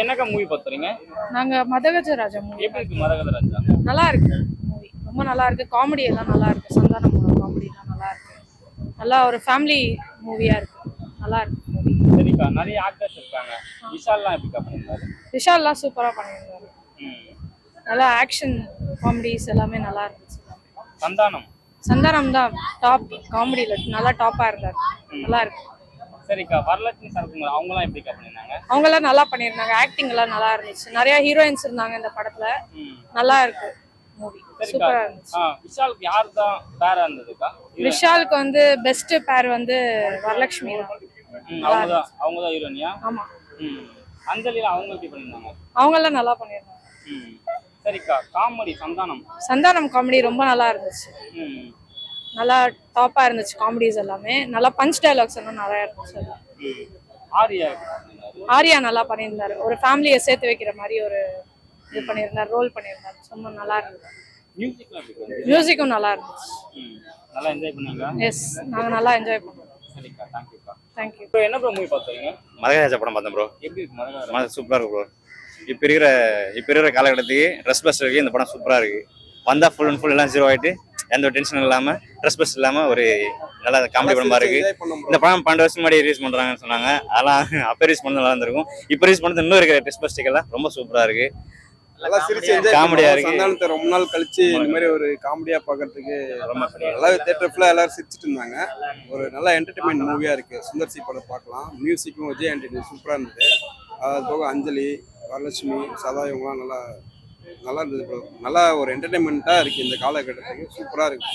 என்னக்கா மூவி பார்த்துறீங்க நாங்க மதகஜராஜா மூவி எப்படி இருக்கு மரகத ராஜா நல்லா இருக்கு மூவி ரொம்ப நல்லா இருக்கு. காமெடி எல்லாம் நல்லா இருக்கு. சந்தானமோட காமெடி எல்லாம் நல்லா இருக்கு. நல்லா ஒரு ஃபேமிலி மூவியா இருக்கு. நல்லா இருக்கு மூவி சரிக்கா. நிறைய ஆக்டர்ஸ் இருக்காங்க. விஷால்லாம் எப்படிக்கா பண்ணியிருந்தாரு விஷால்லாம் சூப்பரா பண்ணியிருந்தாரு. நல்லா ஆக்ஷன் காமெடிஸ் எல்லாமே நல்லா இருந்துச்சு சந்தானம். சந்தானம் தான் டாப் காமெடியில நல்லா டாப்பா இருந்தார். நல்லா இருக்கு. சரிக்கா வரலட்சுமி சரத்குமார் அவங்களாம் எப்படிக்கா பண்ணியிருந்தாங்க? அவங்க எல்லாம் நல்லா பண்ணியிருந்தாங்க. ஆக்டிங் எல்லாம் நல்லா இருந்துச்சு. நிறைய ஹீரோயின்ஸ் இருந்தாங்க இந்த படத்துல. நல்லா இருக்கு. மூவி சூப்பரா இருந்துச்சு. விஷாலுக்கு யார் தான் பேரா இருந்ததுக்கா? விஷாலுக்கு வந்து பெஸ்ட் பேர் வந்து வரலட்சுமி அவங்க தான் அவங்க தான் ஹீரோனியா ஆமா. ம். அஞ்சலியில் அவங்க எப்படி பண்ணியிருந்தாங்க? அவங்க எல்லாம் நல்லா பண்ணியிருந்தாங்க. ம். சரிக்கா காமெடி சந்தானம். சந்தானம் காமெடி ரொம்ப நல்லா இருந்துச்சு. ம். நல்லா டாப்பா இருந்துச்சு காமெடிஸ் எல்லாமே. நல்லா பஞ்ச் டைலாக்ஸ் எல்லாம் நிறைய இருந்துச்சு ஆரியா? ஆர்யா நல்லா பண்ணியிருந்தாரு. ஒரு ஃபேமிலியை சேர்த்து வைக்கிற மாதிரி ஒரு இது பண்ணியிருந்தார் ரோல் பண்ணியிருந்தாரு. ரொம்ப நல்லா இருந்தது? மியூசிக்கும் நல்லா இருந்துச்சு. நல்லா என்ஜாய் பண்ணீங்களா? எஸ் நாங்கள் நல்லா என்ஜாய் பண்ணோம். சரிக்கா தேங்க்யூக்கா தேங்க்யூ இப்போ என்ன ப்ரோ மூவி பார்த்துறீங்க மதகராஜா படம் பார்த்தேன் ப்ரோ எப்படி இருக்கு மரகத சூப்பராக இருக்கு ப்ரோ இப்போ இருக்கிற இப்போ இருக்கிற காலகட்டத்துக்கு ட்ரெஸ் பஸ் இருக்கு இந்த படம் சூப்பராக இருக்கு. வந்தால் ஃபுல் அண்ட் ஃபுல் எல்லாம் ஜீரோ ஆகிட்டு எந்த ஒரு டென்ஷன் இல்லாமல் ட்ரெஸ் பஸ் இல்லாமல் ஒரு நல்ல காமெடி படமா இருக்கு இந்த படம் பன்னெண்டு வருஷம் முன்னாடி ரிலீஸ் பண்ணுறாங்கன்னு சொன்னாங்க. அதெல்லாம் அப்போ ரிலீஸ் பண்ணது நல்லா இருந்திருக்கும். இப்போ ரிலீஸ் பண்ணது இன்னும் இருக்கிற ட்ரெஸ் பஸ் எல்லாம் ரொம்ப சூப்பராக இருக்கு. நல்லா சிரிச்சு காமெடியா இருக்கு. சந்தானத்தை ரொம்ப நாள் கழிச்சு இந்த மாதிரி ஒரு காமெடியா பார்க்கறதுக்கு ரொம்ப நல்லா தேட்டர் ஃபுல்லா எல்லாரும் சிரிச்சிட்டு இருந்தாங்க. ஒரு நல்ல என்டர்டைன்மெண்ட் மூவியா இருக்கு. சுந்தர் சி படம் பார்க்கலாம். மியூசிக்கும் விஜய் ஆண்டனி சூப்பரா இருந்தது. அது போக அஞ்சலி வரலட்சுமி சதா இவங்கலாம் நல்லா நல்லா இருந்தது bro. நல்லா ஒரு என்டர்டைன்மெண்ட்டா இருக்கு இந்த காலகட்டத்துக்கு. சூப்பரா இருக்கு.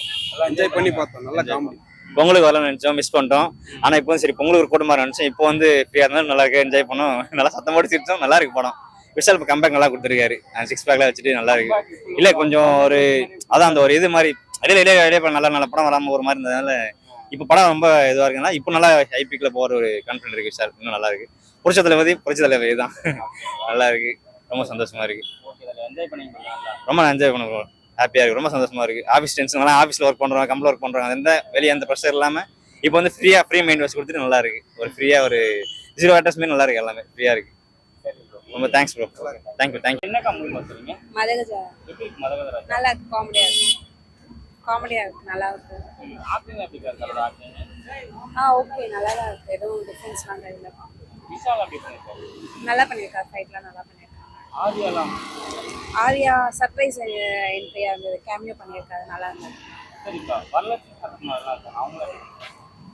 என்ஜாய் பண்ணி பார்த்தோம். நல்ல காமெடி பொங்கலுக்கு வரலாம்னு நினச்சோம் மிஸ் பண்ணிட்டோம். ஆனால் இப்போ சரி பொங்கலுக்கு ஒரு கூட்டமாக நினச்சோம். இப்போ வந்து ஃப்ரீயாக இருந்தாலும் நல்லா இருக்கு என்ஜாய் பண்ணோம். நல்லா சத்தம் போட்டு சிரிச்சோம். நல்லா இருக்கு படம். விஷால் இப்போ கம்பேக் நல்லா கொடுத்துருக்காரு. சிக்ஸ் பேக்லாம் வச்சுட்டு நல்லா இருக்கு. இல்லை கொஞ்சம் ஒரு அதான் அந்த ஒரு இது மாதிரி இடையில இடையில இடையில நல்ல நல்ல படம் வராமல் ஒரு மாதிரி இருந்ததுனால இப்போ படம் ரொம்ப இதுவாக இருக்குன்னா இப்போ நல்லா ஐபிக்கில் போகிற ஒரு கான்ஃபிடென்ட் இருக்கு விஷால் இன்னும் நல்லா இருக்கு. புரிச்ச தளபதி புரிச்ச தளபதி தான். நல்லா இருக்கு. ரொம்ப சந்தோஷமா இருக்கு. ரொம்ப என்ஜாய் பண்ணுவோம் ஹாப்பியாக இருக்கு. ரொம்ப சந்தோஷமா இருக்கு. ஆஃபீஸ் டென்ஷன் எல்லாம் ஆஃபீஸில் ஒர்க் பண்ணுறோம் கம்பெனில் ஒர்க் பண்ணுறாங்க எந்த வெளியே எந்த ப்ரெஷர் இல்லாமல் இப்போ வந்து ஃப்ரீயாக ஃப்ரீ மைண்ட் வாஷ் கொடுத்துட்டு நல்லா இருக்கு. ஒரு ஃப்ரீயாக ஒரு ஜீரோ அட்ரஸ் மாரி நல்லா இருக்கு எல்லாமே. ஃப்ரீயாக இருக்கு. ரொம்ப தேங்க்ஸ் ப்ரோ தேங்க்யூ தேங்க்யூ இருக்கு மரகத ராஜா நல்லா இருக்கு காமெடியா இருக்கு. காமெடியா இருக்கு நல்லா இருக்கு. ஆ ஓகே நல்லா தான் இருக்கு. எதுவும் டிஃப்ரென்ஸ்லாம் நல்லா பண்ணியிருக்காரு ஃபைட்லாம் நல்லா பண்ணியிருக்காங்க ஆரியாலாம்? ஆர்யா சர்ப்ரைஸ் என்ட்ரியா இருந்தது. கேமியோ பண்ணியிருக்காரு நல்லா இருந்தது. சரிக்கா வரலட்சுமி சரத்குமார்லாம் இருக்காங்க அவங்க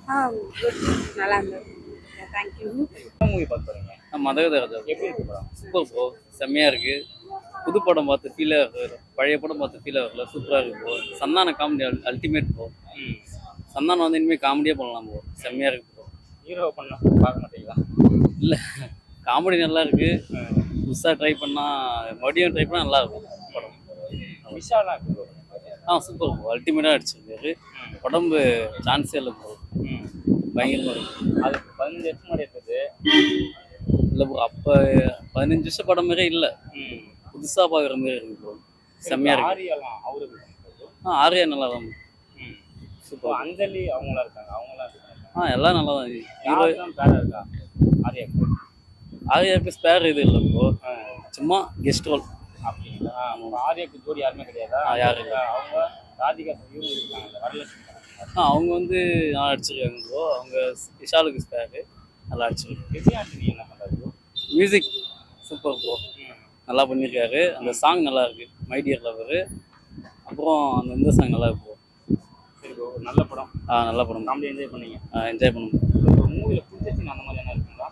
ஆ குட் நல்லா இருந்தது. தேங்க்யூ மூவி பார்த்துறீங்க மதகதராஜா எப்படி இருக்கு படம்? சூப்பர் ப்ரோ செம்மையாக இருக்கு. புது படம் பார்த்து ஃபீலாக இருக்கு. பழைய படம் பார்த்து ஃபீலாக இருக்குல்ல. சூப்பராக இருக்கு bro Santhana comedy ultimate bro ம். சந்தானம் வந்து இனிமேல் காமெடியாக பண்ணலாம் ப்ரோ செம்மையாக இருக்கு ப்ரோ ஹீரோ பண்ண பார்க்க மாட்டீங்களா? இல்லை. காமெடி நல்லா இருக்கு. புதுசாக ட்ரை பண்ணால் மறுபடியும் ட்ரை பண்ணால் நல்லா இருக்கும் படம் விஷாலாம்? ஆ சூப்பர் ப்ரோ அல்டிமேட்டாக அடிச்சிருக்காரு உடம்பு சான்ஸே இல்லை ப்ரோ ம். பயங்கரமாக இருக்கு அது பதினஞ்சு வருஷம் முன்னாடி இருக்குது இல்லை அப்போ பதினஞ்சு வருஷம் படம் மாதிரியே இல்லை. ம். புதுசாக பார்க்குற மாதிரி இருக்கு ப்ரோ செம்மையாக இருக்கு. ஆரியாலாம் அவரு? ஆ ஆர்யா நல்லா தான் சூப்பர் அஞ்சலி அவங்களாம் இருக்காங்க. அவங்களாம் எப்படி பண்ணிருக்காங்க? ஆ எல்லாம் நல்லா தான் ஹீரோ யாரு தான் பேரா இருக்கா ஆரியாக்கு ஆர்யாவுக்கு ஸ்பேர் இது இல்லை ப்ரோ சும்மா கெஸ்ட் ரோல் அப்படிங்களா? ஆ, உங்க ஆரியாக்கு ஜோடி யாருமே கிடையாதா? யாரும். அவங்க ராதிகா இவங்க இருக்காங்க வரலட்சுமி ஆ அவங்க வந்து நல்லா அடிச்சிருக்காங்க ப்ரோ அவங்க விஷாலுக்கு ஸ்பேரு நல்லா அடிச்சிருக்காங்க விஜயாண்டனி என்ன bro? மியூசிக் சூப்பர் ப்ரோ நல்லா பண்ணியிருக்காரு அந்த சாங் நல்லா இருக்கு. மைடியர் லவர் அப்புறம் அந்த இந்த சாங் நல்லா இருக்கு bro. சரி ஒரு நல்ல படம். ஆ நல்ல படம். காமெடி என்ஜாய் பண்ணீங்க. என்ஜாய் பண்ணுங்க மூவில பிடிச்ச scene அந்த மாதிரி என்ன இருக்குங்களா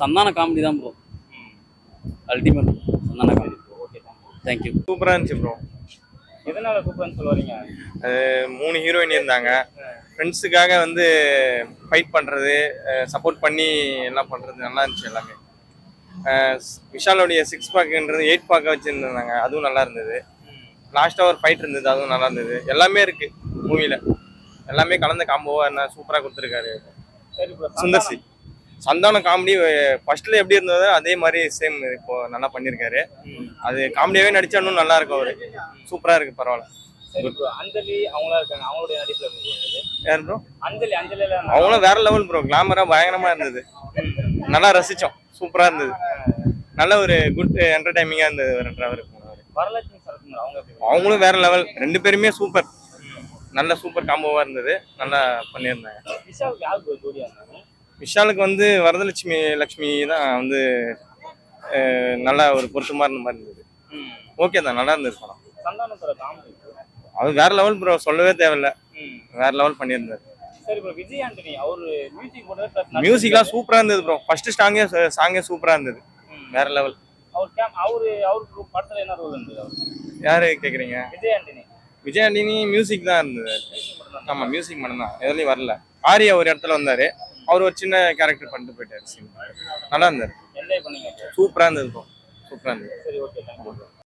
சந்தான காமெடி தான் bro ultimate Santhana comedy okay thank you thank you சூப்பராக இருந்துச்சு ப்ரோ எதனால சூப்பர்னு சொல்லுவாங்க மூணு ஹீரோயின் இருந்தாங்க. ஃப்ரெண்ட்ஸுக்காக வந்து ஃபைட் பண்ணுறது சப்போர்ட் பண்ணி எல்லாம் பண்ணுறது நல்லா இருந்துச்சு எல்லாமே. விஷாலோடைய சிக்ஸ் பேக்குன்றது எயிட் பேக்கை வச்சுருந்தாங்க. அதுவும் நல்லா இருந்தது. லாஸ்ட்டாக ஒரு ஃபைட் இருந்தது அதுவும் நல்லா இருந்தது. எல்லாமே இருக்குது மூவியில் எல்லாமே கலந்த காம்போவாக என்ன சூப்பராக கொடுத்துருக்காரு. சரி ப்ரோ சுந்தர்சி சந்தான காமெடி ஃபர்ஸ்ட்ல எப்படி இருந்ததோ அதே மாதிரி சேம் இப்போ நல்லா பண்ணியிருக்காரு அது காமெடியாவே நடிச்சா இன்னும் நல்லா இருக்கும் அவரு. சூப்பரா இருக்கு பரவாயில்ல. அஞ்சலி அவங்களா இருக்காங்க. அவங்களுடைய யார் ப்ரோ அஞ்சலி அவங்களும் வேற லெவல் ப்ரோ கிளாமரா பயங்கரமா இருந்தது. நல்லா ரசிச்சோம். சூப்பரா இருந்தது. நல்ல ஒரு குட் என்டர்டைமிங்காக இருந்தது டிராவல் வரலட்சுமி எப்படி அவங்களும் வேற லெவல் ரெண்டு பேருமே சூப்பர் நல்ல சூப்பர் காம்போவாக இருந்தது. நல்லா பண்ணியிருந்தாங்க. விஷாலுக்கு வந்து வரதலட்சுமி லக்ஷ்மி தான் வந்து நல்லா ஒரு பொருத்தமாக இருந்த மாதிரி இருந்தது. ஓகே தான் நல்லா இருந்தது படம். அது வேற லெவல் ப்ரோ சொல்லவே தேவையில்ல. வேற லெவல் பண்ணியிருந்தாரு. மியூசிக்லாம் சூப்பராக இருந்தது ப்ரோ ஃபர்ஸ்ட் ஸ்டாங்கே சாங்கே சூப்பராக இருந்தது. வேற லெவல். யாரு கேட்குறீங்க விஜய் ஆண்டனி. விஜய் ஆண்டனி மியூசிக் தான் இருந்தது. ஆமாம் மியூசிக் மட்டும் தான். எதுலையும் வரல. ஆரியா ஒரு இடத்துல வந்தாரு. அவர் ஒரு சின்ன கேரக்டர் பண்ணிட்டு போயிட்டாரு. நல்லா இருந்தாரு சூப்பராக இருந்தது ப்ரோ சூப்பராக இருந்தது.